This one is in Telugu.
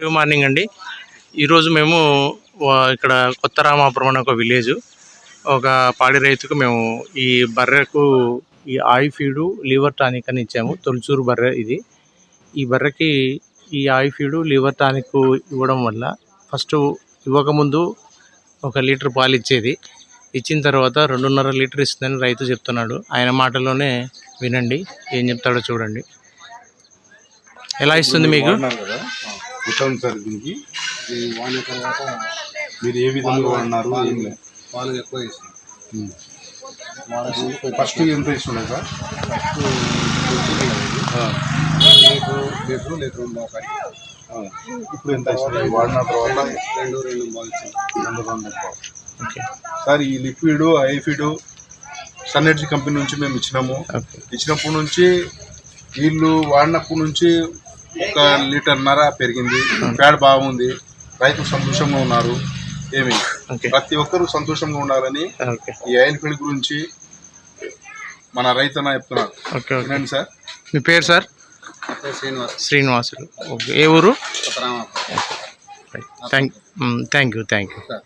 గుడ్ మార్నింగ్ అండి. ఈరోజు మేము ఇక్కడ కొత్త రామాపురం అనే ఒక విలేజ్. ఒక పాడి రైతుకు మేము ఈ బర్రెకు ఈ ఆయి ఫీడు లివర్ టానిక్ అని ఇచ్చాము. తొలిచూరు బర్రె ఇది. ఈ బర్రెకి ఈ ఆయి ఫీడు లివర్ టానిక్ ఇవ్వడం వల్ల ఫస్ట్ ఇవ్వకముందు ఒక లీటర్ పాలు ఇచ్చేది. ఇచ్చిన తర్వాత రెండున్నర లీటర్ ఇస్తుందని రైతు చెప్తున్నాడు. ఆయన మాటలోనే వినండి ఏం చెప్తాడో చూడండి. ఎలా ఇస్తుంది మీకు? ఉత్తమ్ సార్ దీనికి ఈ వాడిన తర్వాత మీరు ఏ విధంగా వాడినారు ఏం లేదు. పాలు ఎక్కువ. వాడకు ఫస్ట్ ఎంత ఇస్తున్నారు సార్ ఫస్ట్ ఆ, లీటరు లీటరు లీటర్. ఇప్పుడు ఎంత ఇస్తున్నారు వాడిన తర్వాత రెండు రెండు బాల్ రెండు రెండు సార్ ఈ లిక్విడ్ ఐఫిడ్ సన్ ఎనర్జీ కంపెనీ నుంచి మేము ఇచ్చినాము. ఇచ్చినప్పటి నుంచి వీళ్ళు వాడినప్పటి నుంచి ఒక లీటర్న్నర పెరిగింది. ప్యాడ్ బాగుంది రైతులు సంతోషంగా ఉన్నారు. ఏమి? ప్రతి ఒక్కరూ సంతోషంగా ఉండాలని ఈ ఆయిల్ ఫీల్డ్ గురించి మన రైతన్న చెప్తున్నారు. వినండి సార్. మీ పేరు సార్? శ్రీనివాస్. శ్రీనివాసులు. ఓకే. ఏ ఊరు? Thank thank you thank you. Sir.